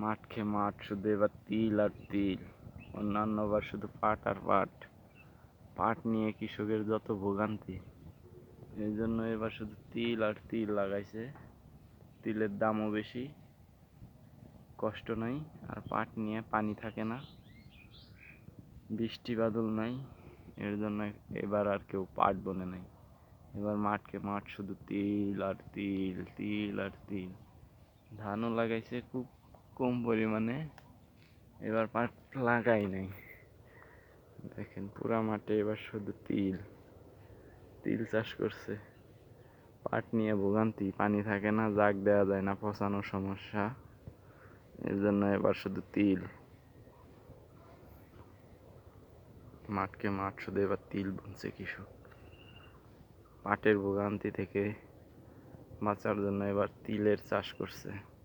মাঠকে মাঠ, শুধু এবার তিল আর তিল। অন্যান্য বার শুধু পাট আর পাট। পাট নিয়ে কৃষকের যত ভোগান্তি। এই জন্য এবার শুধু তিল আর তিল লাগাইছে। তিলের দামও বেশি। কষ্ট নাই। আর পাট নিয়ে পানি থাকে না। বৃষ্টি বাদল নাই। এর জন্য এবার আর কেউ পাট বনে নাই। এবার মাঠকে মাঠ শুধু তিল আর তিল তিল আর তিল। ধানও লাগাইছে খুব কম পরিমাণে। এবার পাট লাগাই নাই। দেখেন, পুরা মাঠে এবার শুধু তিল। তিল চাষ করছে। পাট নিয়ে ভোগান্তি, পানি থাকে না, জাগ দেওয়া যায় না, পচানোর সমস্যা। এর জন্য এবার শুধু তিল। মাঠকে মাঠ, শুধু এবার তিল বুনছে কৃষক। পাটের ভোগান্তি থেকে বাঁচার জন্য এবার তিলের চাষ করছে।